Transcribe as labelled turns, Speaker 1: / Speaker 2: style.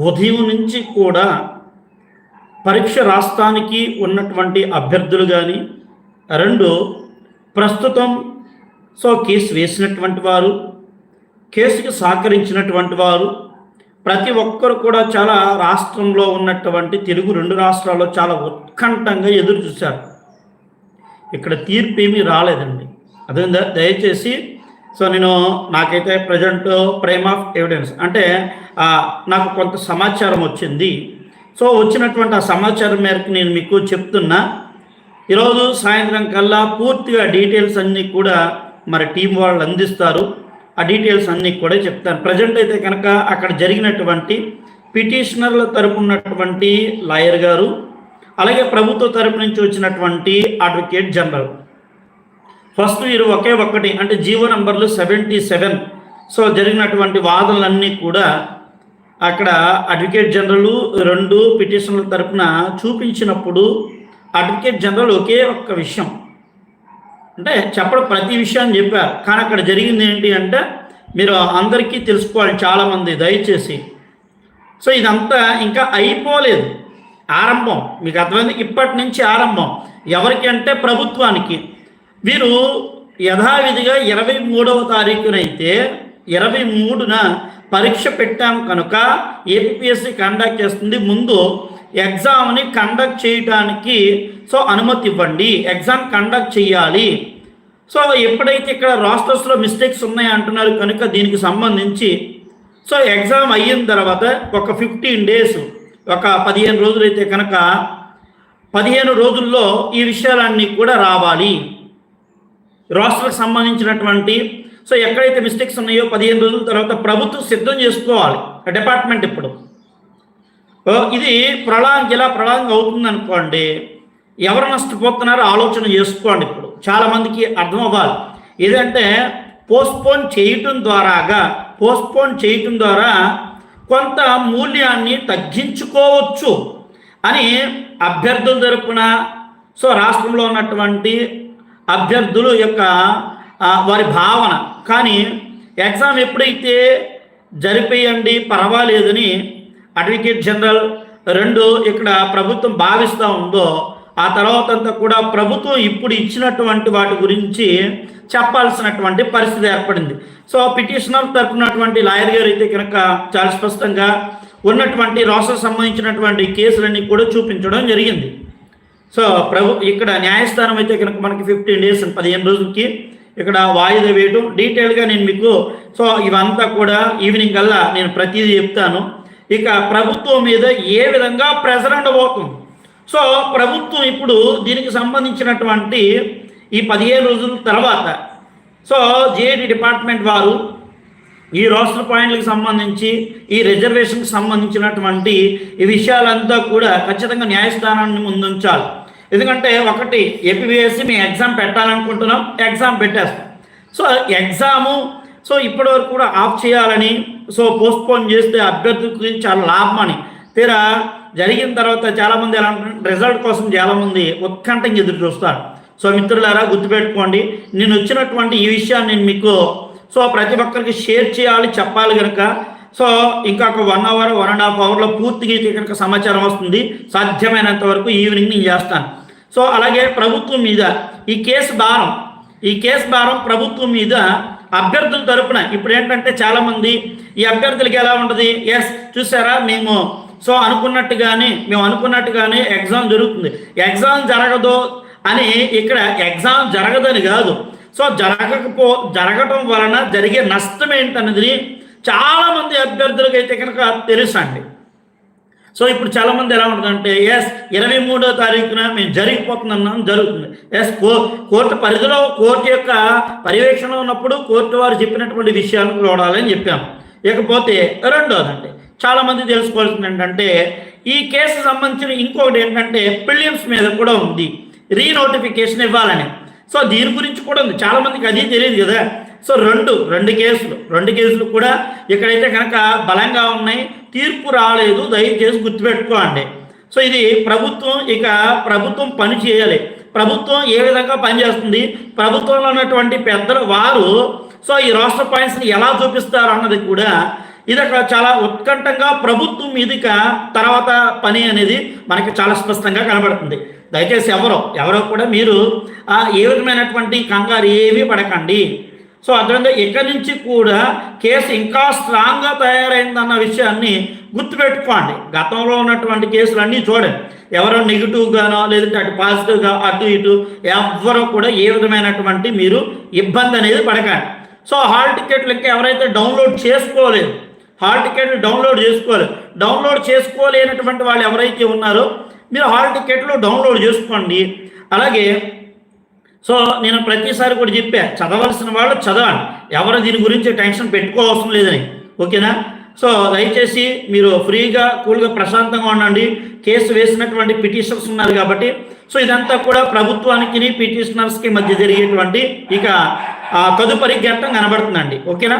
Speaker 1: ఉదయం నుంచి కూడా పరీక్ష రాష్ట్రానికి ఉన్నటువంటి అభ్యర్థులు కానీ రెండు ప్రస్తుతం సో కేసు వేసినటువంటి వారు కేసుకి సహకరించినటువంటి వారు ప్రతి ఒక్కరు కూడా చాలా రాష్ట్రంలో ఉన్నటువంటి తెలుగు రెండు రాష్ట్రాల్లో చాలా ఉత్కంఠంగా ఎదురు చూశారు. ఇక్కడ తీర్పు ఏమీ రాలేదండి. అదే దయచేసి సో నేను నాకైతే ప్రజెంట్ ప్రైమ్ ఆఫ్ ఎవిడెన్స్ అంటే నాకు కొంత సమాచారం వచ్చింది. సో వచ్చినటువంటి ఆ సమాచారం మేరకు నేను మీకు చెప్తున్నా. ఈరోజు సాయంత్రం కల్లా పూర్తిగా డీటెయిల్స్ అన్నీ కూడా మరి టీం వాళ్ళు అందిస్తారు. ఆ డీటెయిల్స్ అన్నీ కూడా చెప్తాను. ప్రజెంట్ అయితే కనుక అక్కడ జరిగినటువంటి పిటిషనర్ల తరపు ఉన్నటువంటి లాయర్ గారు అలాగే ప్రభుత్వ తరపు నుంచి వచ్చినటువంటి అడ్వకేట్ జనరల్ ఫస్ట్ వీరు ఒకే ఒక్కటి అంటే జీవో నంబర్లు సెవెంటీ సెవెన్. సో జరిగినటువంటి వాదనలన్నీ కూడా అక్కడ అడ్వకేట్ జనరల్ రెండు పిటిషన్ల తరపున చూపించినప్పుడు అడ్వకేట్ జనరల్ ఒకే ఒక్క విషయం. అంటే చెప్పడం ప్రతి విషయాన్ని చెప్పారు. కానీ అక్కడ జరిగింది ఏంటి అంటే మీరు అందరికీ తెలుసుకోవాలి చాలామంది దయచేసి. సో ఇదంతా ఇంకా అయిపోలేదు. ఆరంభం. మీకు అర్థమైంది? ఇప్పటి నుంచి ఆరంభం. ఎవరికి అంటే ప్రభుత్వానికి. వీరు యథావిధిగా ఇరవై మూడవ తారీఖునైతే ఇరవై మూడున పరీక్ష పెట్టాం కనుక ఏపీఎస్సి కండక్ట్ చేస్తుంది. ముందు ఎగ్జామ్ని కండక్ట్ చేయడానికి సో అనుమతి ఇవ్వండి. ఎగ్జామ్ కండక్ట్ చేయాలి. సో ఎప్పుడైతే ఇక్కడ రాస్టర్స్లో మిస్టేక్స్ ఉన్నాయి అంటున్నారు కనుక దీనికి సంబంధించి సో ఎగ్జామ్ అయిన తర్వాత ఒక ఫిఫ్టీన్ డేస్ ఒక పదిహేను రోజులైతే కనుక పదిహేను రోజుల్లో ఈ విషయాలన్నీ కూడా రావాలి. రాష్ట్రాలకు సంబంధించినటువంటి సో ఎక్కడైతే మిస్టేక్స్ ఉన్నాయో పదిహేను రోజుల తర్వాత ప్రభుత్వం సిద్ధం చేసుకోవాలి. డిపార్ట్మెంట్ ఇప్పుడు. ఇది ప్రళాంగ్ ఇలా ప్రళాంగ్ అవుతుంది అనుకోండి ఎవరు నష్టపోతున్నారో ఆలోచన చేసుకోండి ఇప్పుడు. చాలామందికి అర్థం అవ్వాలి ఏదంటే పోస్ట్పోన్ చేయటం ద్వారాగా పోస్ట్పోన్ చేయటం ద్వారా కొంత మూల్యాన్ని తగ్గించుకోవచ్చు అని అభ్యర్థుల తరపున సో రాష్ట్రంలో ఉన్నటువంటి అభ్యర్థుల యొక్క వారి భావన. కానీ ఎగ్జామ్ ఎప్పుడైతే జరిపేయండి పర్వాలేదని అడ్వకేట్ జనరల్ రెండు ఇక్కడ ప్రభుత్వం భావిస్తూ ఉందో ఆ తర్వాత అంతా కూడా ప్రభుత్వం ఇప్పుడు ఇచ్చినటువంటి వాటి గురించి చెప్పాల్సినటువంటి పరిస్థితి ఏర్పడింది. సో పిటిషనర్ తరపునటువంటి లాయర్ గారు అయితే కనుక చాలా స్పష్టంగా ఉన్నటువంటి రాష్ట్రం సంబంధించినటువంటి కేసులన్నీ కూడా చూపించడం జరిగింది. సో ప్రభు ఇక్కడ న్యాయస్థానం అయితే కనుక మనకి ఫిఫ్టీన్ డేస్ పదిహేను రోజులకి ఇక్కడ వాయిదా వేయటం. డీటెయిల్గా నేను మీకు సో ఇవంతా కూడా ఈవినింగ్ కల్లా నేను ప్రతిదీ చెప్తాను. ఇక ప్రభుత్వం మీద ఏ విధంగా ప్రెజర్ ఉండబోతుంది సో ప్రభుత్వం ఇప్పుడు దీనికి సంబంధించినటువంటి ఈ పదిహేను రోజుల తర్వాత సో జేఈడి డిపార్ట్మెంట్ వారు ఈ రోస్టర్ పాయింట్లకు సంబంధించి ఈ రిజర్వేషన్కి సంబంధించినటువంటి ఈ విషయాలంతా కూడా ఖచ్చితంగా న్యాయస్థానాన్ని ముందుంచాలి. ఎందుకంటే ఒకటి ఏపీఎస్సి మేము ఎగ్జామ్ పెట్టాలనుకుంటున్నాం ఎగ్జామ్ పెట్టేస్తాం. సో ఎగ్జాము సో ఇప్పటి వరకు కూడా ఆఫ్ చేయాలని సో పోస్ట్పోన్ చేస్తే అభ్యర్థికి చాలా లాభం అని. తీరా జరిగిన తర్వాత చాలామంది ఎలా రిజల్ట్ కోసం చాలామంది ఉత్కంఠంగా ఎదురు చూస్తారు. సో మిత్రులారా గుర్తుపెట్టుకోండి నేను వచ్చినటువంటి ఈ విషయాన్ని నేను మీకు సో ప్రతి ఒక్కరికి షేర్ చేయాలి చెప్పాలి కనుక సో ఇంకా ఒక one hour one and half అవర్లో పూర్తిగా కనుక సమాచారం వస్తుంది. సాధ్యమైనంత వరకు ఈవినింగ్ నేను చేస్తాను. సో అలాగే ప్రభుత్వం మీద ఈ కేసు భారం ఈ కేసు భారం ప్రభుత్వం మీద అభ్యర్థుల తరపున ఇప్పుడు ఏంటంటే చాలామంది ఈ అభ్యర్థులకి ఎలా ఉంటుంది? ఎస్ చూసారా? మేము సో అనుకున్నట్టుగానే మేము అనుకున్నట్టుగానే ఎగ్జామ్ జరుగుతుంది. ఎగ్జామ్ జరగదు అని ఇక్కడ ఎగ్జామ్ జరగదని కాదు. సో జరగకపో జరగటం వలన జరిగే నష్టం ఏంటన్నది చాలామంది అభ్యర్థులకైతే అయితే కనుక తెలుసు అండి సో ఇప్పుడు చాలామంది ఎలా ఉంటుందంటే ఎస్ ఇరవై మూడో తారీఖున మేము జరిగిపోతున్నాం జరుగుతుంది. ఎస్ కో కోర్టు పరిధిలో కోర్టు యొక్క పర్యవేక్షణ ఉన్నప్పుడు కోర్టు వారు చెప్పినటువంటి విషయాలను చూడాలని చెప్పాము ఇకపోతే రెండోదండి చాలామంది తెలుసుకోవాల్సింది ఏంటంటే ఈ కేసు సంబంధించిన ఇంకొకటి ఏంటంటే ప్రిలియమ్స్ మీద కూడా ఉంది రీనోటిఫికేషన్ ఇవ్వాలని. సో దీని గురించి కూడా ఉంది. చాలామందికి అది తెలియదు కదా. సో రెండు రెండు కేసులు. రెండు కేసులు కూడా ఇక్కడైతే కనుక బలంగా ఉన్నాయి. తీర్పు రాలేదు. దయచేసి గుర్తుపెట్టుకోండి. సో ఇది ప్రభుత్వం ఇక ప్రభుత్వం పని చేయాలి. ప్రభుత్వం ఏ విధంగా పనిచేస్తుంది ప్రభుత్వంలో ఉన్నటువంటి పెద్దల వారు సో ఈ రాష్ట్ర పాయింట్స్ని ఎలా చూపిస్తారు అన్నది కూడా ఇది ఒక చాలా ఉత్కంఠంగా ప్రభుత్వం మీదిక తర్వాత పని అనేది మనకి చాలా స్పష్టంగా కనబడుతుంది. దయచేసి ఎవరో ఎవరో కూడా మీరు ఏ విధమైనటువంటి కంగారు ఏమీ పడకండి. సో అర్థమైందా? ఇక్కడి నుంచి కూడా కేసు ఇంకా స్ట్రాంగ్గా తయారైందన్న విషయాన్ని గుర్తుపెట్టుకోండి. గతంలో ఉన్నటువంటి కేసులన్నీ చూడండి. ఎవరో నెగిటివ్గానో లేదంటే అటు పాజిటివ్గా అటు ఇటు ఎవరో కూడా ఏ విధమైనటువంటి మీరు ఇబ్బంది అనేది పడకండి. సో హాల్ టికెట్లకి ఎవరైతే డౌన్లోడ్ చేసుకోలేదు హాల్ టికెట్లు డౌన్లోడ్ చేసుకోలేదు డౌన్లోడ్ చేసుకోలేనటువంటి వాళ్ళు ఎవరైతే ఉన్నారో మీరు హాల్ టికెట్లు డౌన్లోడ్ చేసుకోండి. అలాగే సో నేను ప్రతిసారి కూడా చెప్పా చదవాల్సిన వాళ్ళు చదవండి ఎవరు దీని గురించి టెన్షన్ పెట్టుకోవాల్సిన లేదని. ఓకేనా? సో దయచేసి మీరు ఫ్రీగా కూల్గా ప్రశాంతంగా ఉండండి. కేసు వేసినటువంటి పిటిషనర్స్ ఉన్నారు కాబట్టి. సో ఇదంతా కూడా ప్రభుత్వానికి పిటిషనర్స్కి మధ్య జరిగేటువంటి ఇక తదుపరి ఘట్టం కనబడుతుందండి. ఓకేనా?